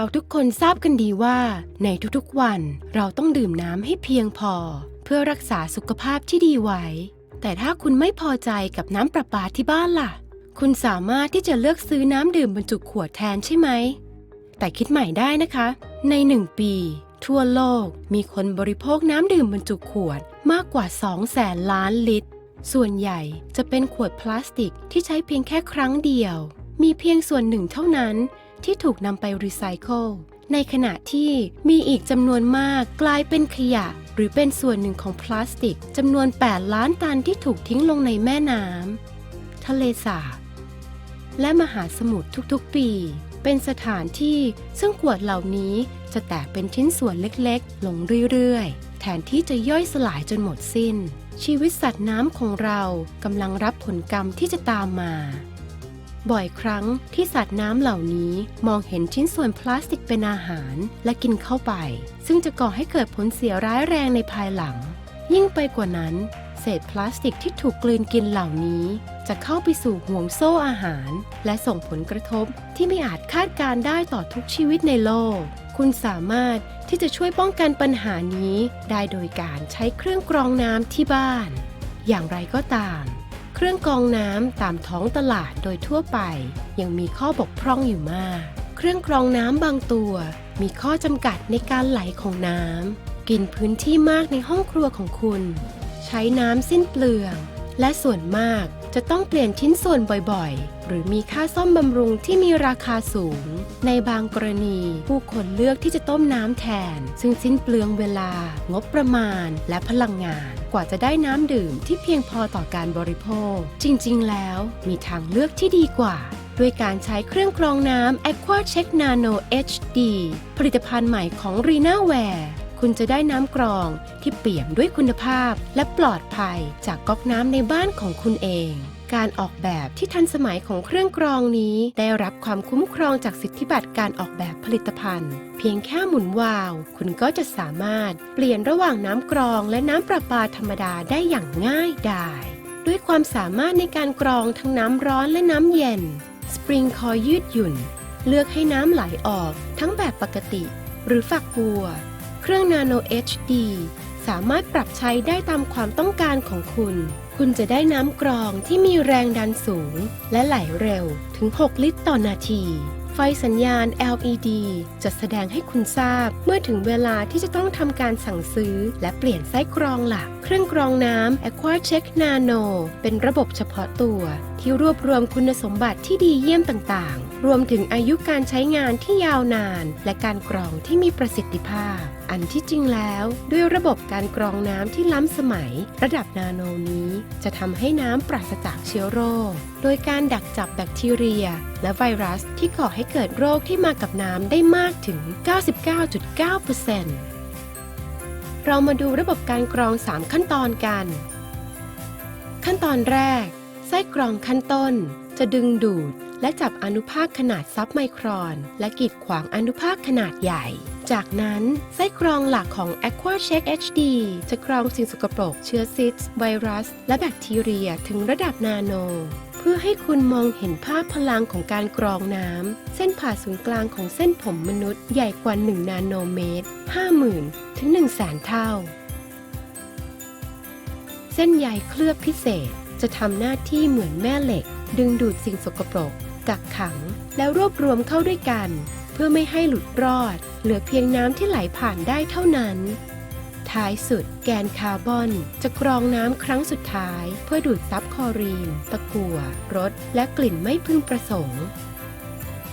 เราทุกคนทราบกันดีว่า ในทุกๆวันเราต้องดื่มน้ำให้เพียงพอ เพื่อรักษาสุขภาพที่ดีไว้ แต่ถ้าคุณไม่พอใจกับน้ำประปาที่บ้านล่ะ คุณสามารถที่จะเลือกซื้อน้ำดื่มบรรจุขวดแทนใช่ไหม แต่คิดใหม่ได้นะคะ ในหนึ่งปี ทั่วโลกมีคนบริโภคน้ำดื่มบรรจุขวดมากกว่า2แสนล้านลิตร ส่วนใหญ่จะเป็นขวดพลาสติกที่ใช้เพียงแค่ครั้งเดียว มีเพียงส่วนหนึ่งเท่านั้น ที่ถูกนำไปรีไซเคิลในขณะที่มีอีกจำนวนมากกลายเป็นขยะ หรือเป็นส่วนหนึ่งของพลาสติกจำนวน 8 ล้านตันที่ถูกทิ้งลงในแม่น้ำทะเลสาบและมหาสมุทรทุกๆปี เป็นสถานที่ซึ่งขวดเหล่านี้จะแตกเป็นชิ้นส่วนเล็กๆ ลงเรื่อยๆ แทนที่จะย่อยสลายจนหมดสิ้น ชีวิตสัตว์น้ำของเรากำลังรับผลกรรมที่จะตามมา บ่อยครั้งที่สัตว์น้ำเหล่านี้มองเห็นชิ้นส่วนพลาสติกเป็นอาหารและกินเข้าไป ซึ่งจะก่อให้เกิดผลเสียร้ายแรงในภายหลัง ยิ่งไปกว่านั้น เศษพลาสติกที่ถูกกลืนกินเหล่านี้ จะเข้าไปสู่ห่วงโซ่อาหาร และส่งผลกระทบที่ไม่อาจคาดการได้ต่อทุกชีวิตในโลก คุณสามารถที่จะช่วยป้องกันปัญหานี้ ได้โดยการใช้เครื่องกรองน้ำที่บ้าน อย่างไรก็ตาม เครื่องกรองน้ำตามท้องตลาดโดยทั่วไป ยังมีข้อบกพร่องอยู่มาก เครื่องกรองน้ำบางตัว มีข้อจำกัดในการไหลของน้ำกินพื้นที่มากในห้องครัวของคุณ ใช้น้ำสิ้นเปลือง และส่วนมากจะต้องเปลี่ยนชิ้นส่วนบ่อยๆ หรือมีค่าซ่อมบำรุงที่มีราคาสูง ในบางกรณี ผู้คนเลือกที่จะต้มน้ำแทน ซึ่งสิ้นเปลืองเวลา งบประมาณ และพลังงาน กว่าจะได้น้ำดื่มที่เพียงพอต่อการบริโภค จริงๆ แล้วมีทางเลือกที่ดีกว่า ด้วยการใช้เครื่องกรองน้ำ Aqua Check Nano HD ผลิตภัณฑ์ใหม่ของ Rena Ware คุณจะได้น้ำกรองที่เปี่ยมด้วยคุณภาพ และปลอดภัยจากก๊อกน้ำในบ้านของคุณเอง การออกแบบที่ทันสมัยของเครื่องกรองนี้ ได้รับความคุ้มครองจากสิทธิบัตรการออกแบบผลิตภัณฑ์ เพียงแค่หมุนวาล์วคุณก็จะสามารถเปลี่ยนระหว่างน้ำกรองและน้ำประปาธรรมดาได้อย่างง่ายดายด้วยความสามารถในการกรองทั้งน้ำร้อนและน้ำเย็น สปริงคอยยืดหยุ่น เลือกให้น้ำไหลออกทั้งแบบปกติ หรือฝักบัว เครื่อง Nano HD สามารถปรับใช้ได้ตามความต้องการของคุณ คุณจะได้น้ำกรองที่มีแรงดันสูง และไหลเร็วถึง 6 ลิตรต่อนาที ฟสัญญาณ LED จะแสดงให้คุณทราบ เมื่อถึงเวลาที่จะต้องทำการสั่งซื้อ และเปลี่ยนไส้กรองหลัก เครื่องกรองน้ำ Aqua Check Nano เป็นระบบเฉพาะตัว ที่รวบรวมคุณสมบัติที่ดีเยี่ยมต่างๆ รวมถึงอายุการใช้งานที่ยาวนาน และการกรองที่มีประสิทธิภาพอันที่จริงแล้วด้วยระบบการกรองน้ำที่ล้ำสมัย ระดับนาโนนี้ จะทำให้น้ำปราศจากเชื้อโรค โดยการดักจับแบคทีเรีย และไวรัสที่ก่อให้เกิดโรคที่มากับน้ำได้มากถึง 99.9%เรามาดูระบบการกรอง 3 ขั้นตอนกัน ขั้นตอนแรก ไส้กรองขั้นต้น จะดึงดูดและจับอนุภาคขนาดซับไมครอน และกีดขวางอนุภาคขนาดใหญ่ จากนั้นไส้กรองหลักของ Aqua Check HD จะกรองสิ่งสกปรกเชื้อซิสไวรัส และแบคทีเรียถึงระดับนาโน เพื่อให้คุณมองเห็นภาพพลังของการกรองน้ำ เส้นผ่าศูนย์กลางของเส้นผมมนุษย์ใหญ่กว่า 1 นาโนเมตร 50,000 ถึง 1 0 0 0 0แสนเท่า เส้นใยเคลือบพิเศษจะทำหน้าที่เหมือนแม่เหล็ก ดึงดูดสิ่งสกปรก กักขัง แล้วรวบรวมเข้าด้วยกัน เพื่อไม่ให้หลุดรอด เหลือเพียงน้ำที่ไหลผ่านได้เท่านั้น ท้ายสุด แกนคาร์บอน จะกรองน้ำครั้งสุดท้าย เพื่อดูดซับคลอรีน ตะกั่วรสและกลิ่นไม่พึงประสงค์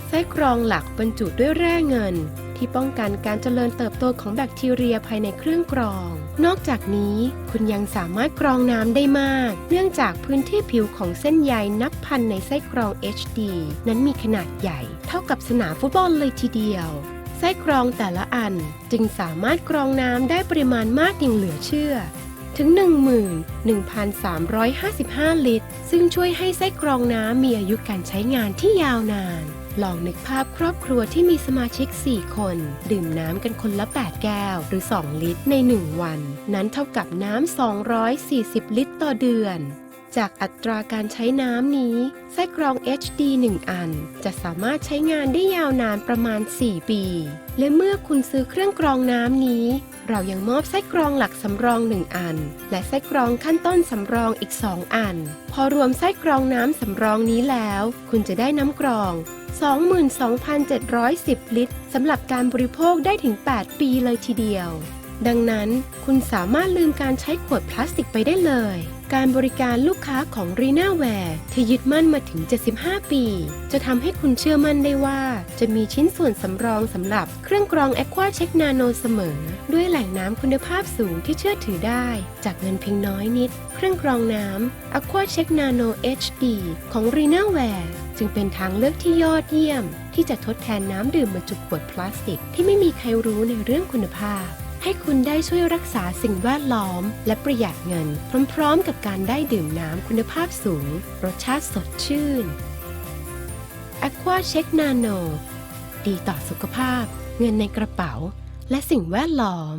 ไส้กรองหลักบรรจุด้วยแร่เงิน ที่ป้องกันการเจริญเติบโตของแบคทีเรียภายในเครื่องกรอง นอกจากนี้คุณยังสามารถกรองน้ำได้มาก เนื่องจากพื้นที่ผิวของเส้นใยนับพันในไส้กรอง HD นั้นมีขนาดใหญ่ เท่ากับสนามฟุตบอลเลยทีเดียว ไส้กรองแต่ละอันจึงสามารถกรองน้ำได้ปริมาณมากอย่างเหลือเชื่อ ถึง 11,355 ลิตร ซึ่งช่วยให้ไส้กรองน้ำมีอายุการใช้งานที่ยาวนาน ลองนึกภาพครอบครัวที่มีสมาชิก 4 คน ดื่มน้ำกันคนละ 8 แก้ว หรือ 2 ลิตรใน 1 วัน นั้นเท่ากับน้ำ 240 ลิตรต่อเดือน จากอัตราการใช้น้ำนี้ ไส้กรอง HD 1 อัน จะสามารถใช้งานได้ยาวนานประมาณ 4 ปี และเมื่อคุณซื้อเครื่องกรองน้ำนี้ เรายังมอบไส้กรองหลักสำรอง 1 อัน และไส้กรองขั้นต้นสำรองอีก 2 อัน พอรวมไส้กรองน้ำสำรองนี้แล้ว คุณจะได้น้ำกรอง 22,710 ลิตรสำหรับการบริโภคได้ถึง 8 ปีเลยทีเดียว ดังนั้นคุณสามารถลืมการใช้ขวดพลาสติกไปได้เลย การบริการลูกค้าของ r e n a w a r e ที่ยึดมั่นมาถึง 75 ปี จะทำให้คุณเชื่อมั่นได้ว่า จะมีชิ้นส่วนสำรองสำหรับเครื่องกรอง Aqua Check Nano เสมอ ด้วยแหล่งน้ำคุณภาพสูงที่เชื่อถือได้ จากเงินเพียงน้อยนิด เครื่องกรองน้ำ Aqua Check Nano HD ของ r e n a w a r e จึงเป็นทางเลือกที่ยอดเยี่ยม ที่จะทดแทนน้ำดื่มบรรจุขวดพลาสติก ที่ไม่มีใครรู้ในเรื่องคุณภาพ ให้คุณได้ช่วยรักษาสิ่งแวดล้อม และประหยัดเงิน พร้อมๆ กับการได้ดื่มน้ำคุณภาพสูง รสชาติสดชื่น Aqua Check Nano ดีต่อสุขภาพ เงินในกระเป๋า และสิ่งแวดล้อม